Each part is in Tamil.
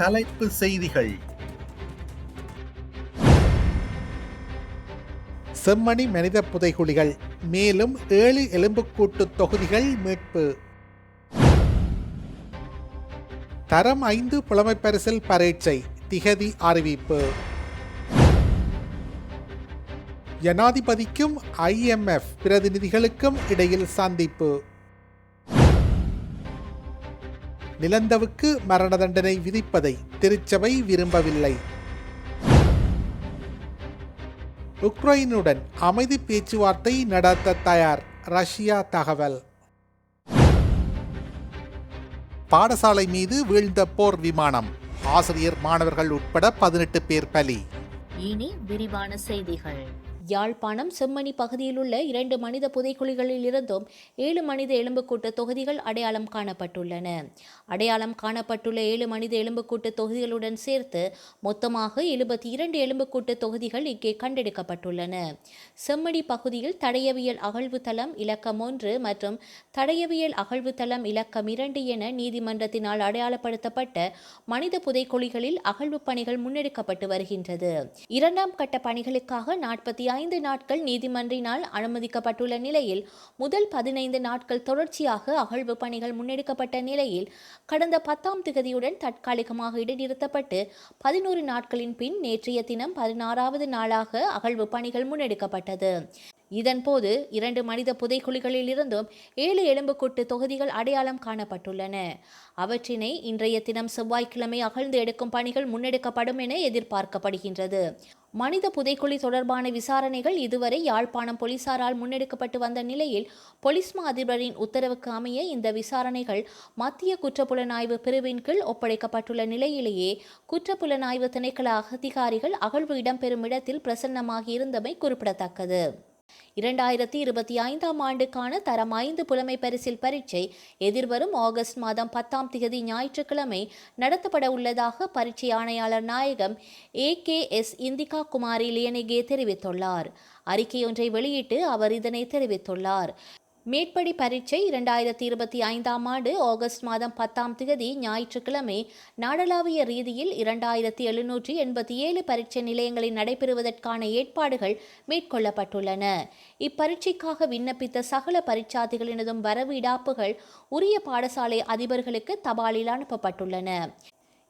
தலைப்பு செய்திகள். செம்மணி மனித புதைகுழிகள் மேலும் ஏழு எலும்புக்கூட்டு தொகுதிகள் மீட்பு. தரம் ஐந்து புலமைப்பரிசில் பரீட்சை திகதி அறிவிப்பு. ஜனாதிபதிக்கும் ஐஎம்எஃப் பிரதிநிதிகளுக்கும் இடையில் சந்திப்பு. நிலந்தவுக்கு மரண தண்டனை விதிப்பதை திருச்சபை விரும்பவில்லை. உக்ரைனுடன் அமைதி பேச்சுவார்த்தை நடத்த தயார் ரஷ்யா தகவல். பாடசாலை மீது வீழ்ந்த போர் விமானம். ஆசிரியர் மாணவர்கள் உட்பட பதினெட்டு பேர் பலி. இனி விரிவான செய்திகள். யாழ்ப்பாணம் செம்மணி பகுதியில் உள்ள இரண்டு மனித புதைக்குழிகளில் இருந்தும் ஏழு மனித எலும்புக்கூட்டு தொகுதிகள் அடையாளம் காணப்பட்டுள்ளன. அடையாளம் காணப்பட்டுள்ள ஏழு மனித எலும்புக்கூட்டு தொகுதிகளுடன் சேர்த்து மொத்தமாக எழுபத்தி இரண்டு எலும்புக்கூட்டு தொகுதிகள் இங்கே கண்டெடுக்கப்பட்டுள்ளன. செம்மணி பகுதியில் தடையவியல் அகழ்வு தளம் இலக்கம் ஒன்று மற்றும் தடையவியல் அகழ்வு தளம் இலக்கம் இரண்டு என நீதிமன்றத்தினால் அடையாளப்படுத்தப்பட்ட மனித புதைக்குழிகளில் அகழ்வு பணிகள் முன்னெடுக்கப்பட்டு வருகின்றது. இரண்டாம் கட்ட பணிகளுக்காக நாற்பத்தி ஐந்து நாட்கள் நீதிமன்றினால் அனுமதிக்கப்பட்டுள்ள நிலையில் முதல் பதினைந்து நாட்கள் தொடர்ச்சியாக அகழ்வு பணிகள் முன்னெடுக்கப்பட்ட நிலையில் கடந்த பத்தாம் திகதியுடன் தற்காலிகமாக இடைநிறுத்தப்பட்டு பதினோரு நாட்களின் பின் நேற்றைய தினம் பதினாறாவது நாளாக அகழ்வு பணிகள் முன்னெடுக்கப்பட்டது. இதன்போது இரண்டு மனித புதைக்குழிகளிலிருந்தும் ஏழு எலும்புக்கூட்டு தொகுதிகள் அடையாளம் காணப்பட்டுள்ளன. அவற்றினை இன்றைய தினம் செவ்வாய்க்கிழமை அகழ்ந்து எடுக்கும் பணிகள் முன்னெடுக்கப்படும் என எதிர்பார்க்கப்படுகின்றது. மனித புதைக்குழி தொடர்பான விசாரணைகள் இதுவரை யாழ்ப்பாணம் போலீசாரால் முன்னெடுக்கப்பட்டு வந்த நிலையில் பொலிஸ்மா அதிபரின் உத்தரவுக்கு அமைய இந்த விசாரணைகள் மத்திய குற்றப்புலனாய்வு பிரிவின் கீழ் ஒப்படைக்கப்பட்டுள்ள நிலையிலேயே குற்றப்புலனாய்வு திணைக்கள அதிகாரிகள் அகழ்வு இடம்பெறும் இடத்தில் பிரசன்னமாகி இருந்தமை குறிப்பிடத்தக்கது. இரண்டாயிரத்தி இருபத்தி ஐந்தாம் ஆண்டுக்கான தரம் ஐந்து புலமை பரிசில் பரீட்சை எதிர்வரும் ஆகஸ்ட் மாதம் பத்தாம் தேதி ஞாயிற்றுக்கிழமை நடத்தப்பட உள்ளதாக பரீட்சை ஆணையாளர் நாயகம் A K S Indika Kumari Liyanage தெரிவித்துள்ளார். அறிக்கையொன்றை வெளியிட்டு அவர் இதனை தெரிவித்துள்ளார். மேற்படி பரீட்சை இரண்டாயிரத்தி இருபத்தி ஐந்தாம் ஆண்டு ஆகஸ்ட் மாதம் பத்தாம் தேதி ஞாயிற்றுக்கிழமை நாடளாவிய ரீதியில் இரண்டாயிரத்தி எழுநூற்றி எண்பத்தி ஏழு பரீட்சை நிலையங்களில் நடைபெறுவதற்கான ஏற்பாடுகள் மேற்கொள்ளப்பட்டுள்ளன. இப்பரீட்சைக்காக விண்ணப்பித்த சகல பரீட்சார்த்திகளினதும் வரவு இடாப்புகள் உரிய பாடசாலை அதிபர்களுக்கு தபாலில் அனுப்பப்பட்டுள்ளன.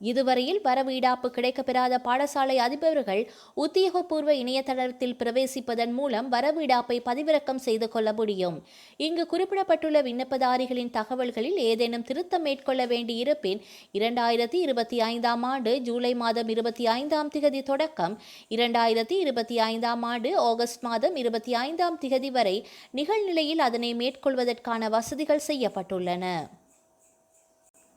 இதுவரையில் வரவீடாப்பு கிடைக்கப்பெறாத பாடசாலை அதிபர்கள் உத்தியோகபூர்வ இணையதளத்தில் பிரவேசிப்பதன் மூலம் வரவீடாப்பை பதிவிறக்கம் செய்து கொள்ள முடியும். இங்கு குறிப்பிடப்பட்டுள்ள விண்ணப்பதாரிகளின் தகவல்களில் ஏதேனும் திருத்தம் மேற்கொள்ள வேண்டியிருப்பின் இரண்டாயிரத்தி இருபத்தி ஐந்தாம் ஆண்டு ஜூலை மாதம் இருபத்தி ஐந்தாம் திகதி தொடக்கம் இரண்டாயிரத்தி இருபத்தி ஐந்தாம் ஆண்டு ஆகஸ்ட் மாதம் இருபத்தி ஐந்தாம் திகதி வரை நிகழ்நிலையில் அதனை மேற்கொள்வதற்கான வசதிகள் செய்யப்பட்டுள்ளன.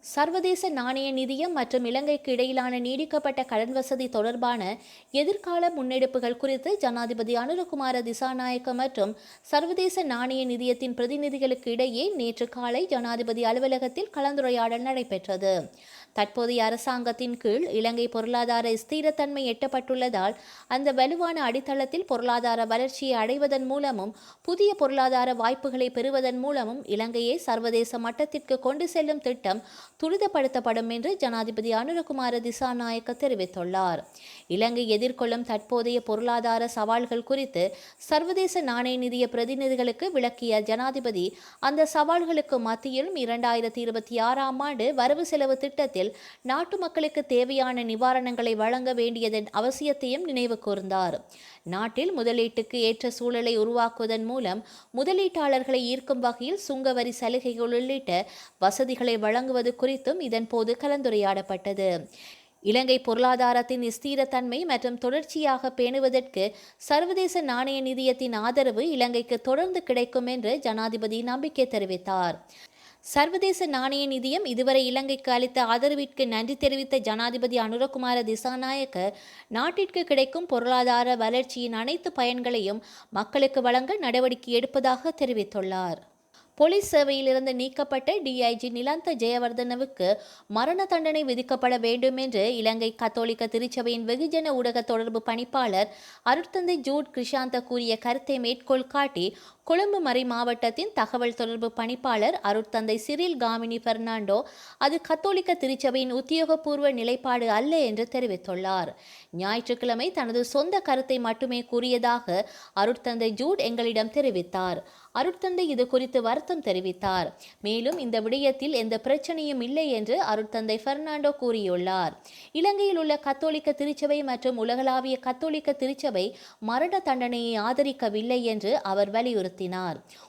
சர்வதேச நாணய நிதியம் மற்றும் இலங்கைக்கு இடையிலான நீடிக்கப்பட்ட கடன் வசதி தொடர்பான எதிர்கால முன்னெடுப்புகள் குறித்து ஜனாதிபதி அனுரகுமார திசாநாயக்க மற்றும் சர்வதேச நாணய நிதியத்தின் பிரதிநிதிகளுக்கு இடையே நேற்று காலை ஜனாதிபதி அலுவலகத்தில் கலந்துரையாடல் நடைபெற்றது. தற்போதைய அரசாங்கத்தின் கீழ் இலங்கை பொருளாதார ஸ்திரத்தன்மை எட்டப்பட்டுள்ளதால் அந்த வலுவான அடித்தளத்தில் பொருளாதார வளர்ச்சியை அடைவதன் மூலமும் புதிய பொருளாதார வாய்ப்புகளை பெறுவதன் மூலமும் இலங்கையை சர்வதேச மட்டத்திற்கு கொண்டு செல்லும் திட்டம் துரிதப்படுத்தப்படும் என்று ஜனாதிபதி அனுரகுமார திசாநாயக்க தெரிவித்துள்ளார். இலங்கை எதிர்கொள்ளும் தற்போதைய பொருளாதார சவால்கள் குறித்து சர்வதேச நாணய நிதிய பிரதிநிதிகளுக்கு விளக்கிய ஜனாதிபதி அந்த சவால்களுக்கு மத்தியிலும் இரண்டாயிரத்தி இருபத்தி ஆறாம் ஆண்டு வரவு செலவு திட்டத்தில் நாட்டு மக்களுக்கு தேவையான நிவாரணங்களை வழங்க வேண்டியதன் அவசியத்தையும் நினைவு கூர்ந்தார். நாட்டில் முதலீட்டுக்கு ஏற்ற சூழலை உருவாக்குவதன் மூலம் முதலீட்டாளர்களை ஈர்க்கும் வகையில் சுங்கவரி சலுகைகள் உள்ளிட்ட வசதிகளை வழங்குவது குறித்தும் இதன்போது கலந்துரையாடப்பட்டது. இலங்கை பொருளாதாரத்தின் ஸ்திரத்தன்மை மற்றும் தொடர்ச்சியாக பேணுவதற்கு சர்வதேச நாணய நிதியத்தின் ஆதரவு இலங்கைக்கு தொடர்ந்து கிடைக்கும் என்று ஜனாதிபதி நம்பிக்கை தெரிவித்தார். சர்வதேச நாணய நிதியம் இதுவரை இலங்கைக்கு அளித்த ஆதரவிற்கு நன்றி தெரிவித்த ஜனாதிபதி அனுரகுமார திசாநாயக்க நாட்டிற்கு கிடைக்கும் பொருளாதார வளர்ச்சியின் அனைத்து பயன்களையும் மக்களுக்கு வழங்க நடவடிக்கை எடுப்பதாக தெரிவித்துள்ளார். போலீஸ் சேவையிலிருந்து நீக்கப்பட்ட டிஐஜி நிலாந்த ஜெயவர்தனவுக்கு மரண தண்டனை விதிக்கப்பட வேண்டும் என்று இலங்கை கத்தோலிக்க திருச்சபையின் வெகுஜன ஊடக தொடர்பு பணிப்பாளர் அருட்தந்தை ஜூட் கிருஷாந்த கூறிய கருத்தை மேற்கோள் காட்டி கொழும்பு மறை மாவட்டத்தின் தகவல் தொடர்பு பணிப்பாளர் அருட்தந்தை சிறில் காமினி பெர்னாண்டோ அது கத்தோலிக்க திருச்சபையின் உத்தியோகபூர்வ நிலைப்பாடு அல்ல என்று தெரிவித்துள்ளார். ஞாயிற்றுக்கிழமை தனது சொந்த கருத்தை மட்டுமே கூறியதாக அருட்தந்தை ஜூட் எங்களிடம் தெரிவித்தார். அருட்தந்தை இது குறித்து வருத்தம் தெரிவித்தார். மேலும் இந்த விடயத்தில் எந்த பிரச்சனையும் இல்லை என்று அருட்தந்தை பெர்னாண்டோ கூறியுள்ளார். இலங்கையில் உள்ள கத்தோலிக்க திருச்சபை மற்றும் உலகளாவிய கத்தோலிக்க திருச்சபை மரண தண்டனையை ஆதரிக்கவில்லை என்று அவர் வலியுறுத்தினார்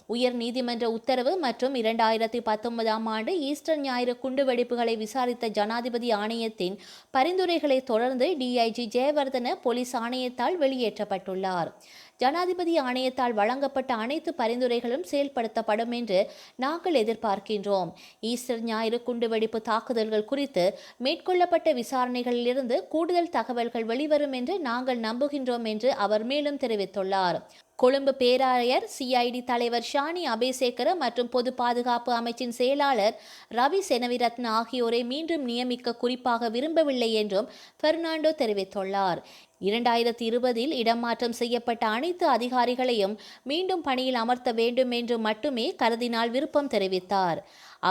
உயர் நீதிமன்ற உத்தரவு மற்றும் இரண்டாயிரத்தி பத்தொன்பதாம் ஆண்டு ஈஸ்டர் ஞாயிறு குண்டுவெடிப்புகளை விசாரித்த ஜனாதிபதி ஆணையத்தின் பரிந்துரைகளை தொடர்ந்து டிஐஜி ஜெயவர்தன போலீஸ் ஆணையத்தால் வெளியேற்றப்பட்டுள்ளார். ஜனாதிபதி ஆணையத்தால் வழங்கப்பட்ட அனைத்து பரிந்துரைகளும் செயல்படுத்தப்படும் என்று நாங்கள் எதிர்பார்க்கின்றோம். ஈஸ்டர் ஞாயிறு குண்டுவெடிப்பு தாக்குதல்கள் குறித்து மேற்கொள்ளப்பட்ட விசாரணைகளிலிருந்து கூடுதல் தகவல்கள் வெளிவரும் என்று நாங்கள் நம்புகின்றோம் என்று அவர் மேலும் தெரிவித்துள்ளார். கொழும்பு பேராயர் சிஐடி தலைவர் ஷானி அபேசேகர மற்றும் பொது பாதுகாப்பு அமைச்சின் செயலாளர் ரவி செனவிரத்ன ஆகியோரை மீண்டும் நியமிக்க குறிப்பாக விரும்பவில்லை என்றும் பெர்னாண்டோ தெரிவித்துள்ளார். இரண்டாயிரத்தி இருபதில் இடமாற்றம் செய்யப்பட்ட அனைத்து அதிகாரிகளையும் மீண்டும் பணியில் அமர்த்த வேண்டும் என்று மட்டுமே கருதினால் விருப்பம் தெரிவித்தார்.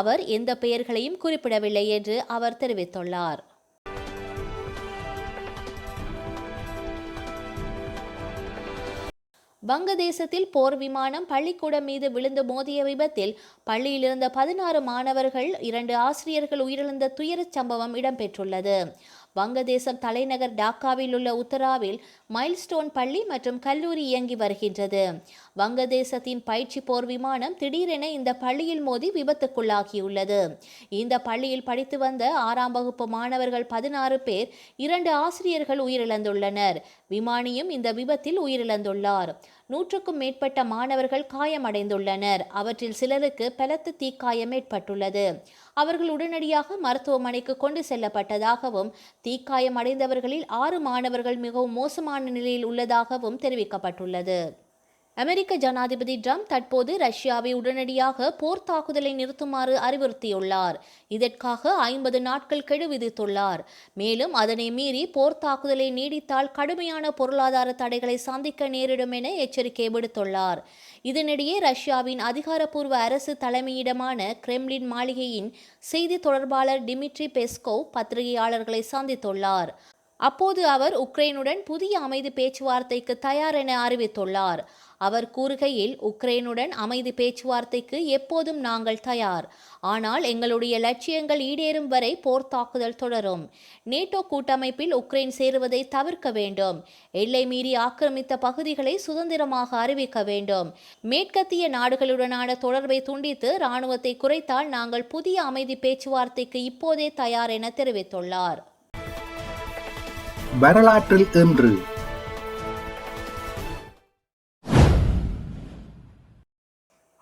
அவர் எந்த பெயர்களையும் குறிப்பிடவில்லை என்று அவர் தெரிவித்துள்ளார். வங்கதேசத்தில் போர் விமானம் பள்ளிக்கூடம் மீது விழுந்து மோதிய விபத்தில் பள்ளியில் இருந்த பதினாறு மாணவர்கள் இரண்டு ஆசிரியர்கள் உயிரிழந்த துயரச் சம்பவம் இடம்பெற்றுள்ளது. வங்கதேசம் தலைநகர் டாக்காவில் உள்ள உத்தராவில் மைல்ஸ்டோன் பள்ளி மற்றும் கல்லூரி இயங்கி வருகின்றது. வங்கதேசத்தின் பயிற்சி போர் விமானம் திடீரென இந்த பள்ளியில் மோதி விபத்துக்குள்ளாகியுள்ளது. இந்த பள்ளியில் படித்து வந்த ஆறாம் வகுப்பு மாணவர்கள் பதினாறு பேர் இரண்டு ஆசிரியர்கள் உயிரிழந்துள்ளனர். விமானியும் இந்த விபத்தில் உயிரிழந்துள்ளார். நூற்றுக்கும் மேற்பட்ட மாணவர்கள் காயமடைந்துள்ளனர். அவற்றில் சிலருக்கு பலத்த தீக்காயம் ஏற்பட்டுள்ளது. அவர்கள் உடனடியாக மருத்துவமனைக்கு கொண்டு செல்லப்பட்டதாகவும் தீக்காயம் அடைந்தவர்களில் ஆறு மாணவர்கள் மிகவும் மோசமான நிலையில் உள்ளதாகவும் தெரிவிக்கப்பட்டுள்ளது. அமெரிக்க ஜனாதிபதி ட்ரம்ப் தற்போது ரஷ்யாவை உடனடியாக போர் தாக்குதலை நிறுத்துமாறு அறிவுறுத்தியுள்ளார். இதற்காக ஐம்பது நாட்கள் கெடு விதித்துள்ளார். மேலும் அதனை மீறி போர் தாக்குதலை நீடித்தால் கடுமையான பொருளாதார தடைகளை சந்திக்க நேரிடும் என எச்சரிக்கை விடுத்துள்ளார். இதனிடையே ரஷ்யாவின் அதிகாரப்பூர்வ அரசு தலைமையிடமான கிரெம்லின் மாளிகையின் செய்தி தொடர்பாளர் டிமிட்ரி பெஸ்கோவ் பத்திரிகையாளர்களை சந்தித்துள்ளார். அப்போது அவர் உக்ரைனுடன் புதிய அமைதி பேச்சுவார்த்தைக்கு தயார் என அறிவித்துள்ளார். அவர் கூறுகையில் உக்ரைனுடன் அமைதி பேச்சுவார்த்தைக்கு எப்போதும் நாங்கள் தயார். ஆனால் எங்களுடைய லட்சியங்கள் ஈடேறும் வரை போர் தாக்குதல் தொடரும். நேட்டோ கூட்டமைப்பில் உக்ரைன் சேருவதை தவிர்க்க வேண்டும். எல்லை மீறி ஆக்கிரமித்த பகுதிகளை சுதந்திரமாக அறிவிக்க வேண்டும். மேற்கத்திய நாடுகளுடனான தொடர்பை துண்டித்து இராணுவத்தை குறைத்தால் நாங்கள் புதிய அமைதி பேச்சுவார்த்தைக்கு இப்போதே தயார் என தெரிவித்துள்ளார். வரலாற்றில் இன்று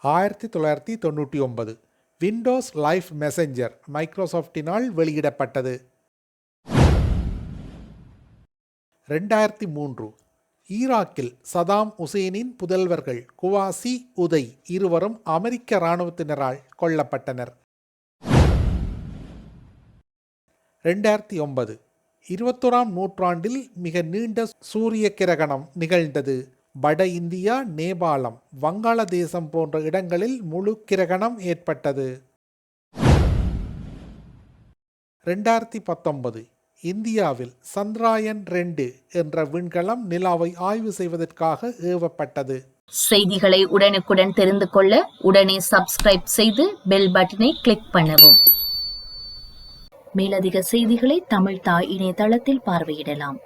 ஆயிரத்தி தொள்ளாயிரத்தி தொண்ணூற்றி ஒன்பது விண்டோஸ் லைஃப் மெசஞ்சர் மைக்ரோசாஃப்டினால் வெளியிடப்பட்டது. ரெண்டாயிரத்தி மூன்று ஈராக்கில் சதாம் உசேனின் புதல்வர்கள் குவாசி உதை இருவரும் அமெரிக்க இராணுவத்தினரால் கொல்லப்பட்டனர். ரெண்டாயிரத்தி ஒன்பது இருபத்தோராம் நூற்றாண்டில் மிக நீண்ட சூரிய கிரகணம் நிகழ்ந்தது. வட இந்தியா நேபாளம் வங்காளதேசம் போன்ற இடங்களில் முழு கிரகணம் ஏற்பட்டது. ரெண்டாயிரத்தி பத்தொன்பது இந்தியாவில் சந்திராயன் ரெண்டு என்ற விண்கலம் நிலாவை ஆய்வு செய்வதற்காக ஏவப்பட்டது. செய்திகளை உடனுக்குடன் தெரிந்து கொள்ள உடனே சப்ஸ்கிரைப் செய்து பெல் பட்டனை கிளிக் பண்ணவும். மேலதிக செய்திகளை தமிழ் தாய் இணையதளத்தில் பார்வையிடலாம்.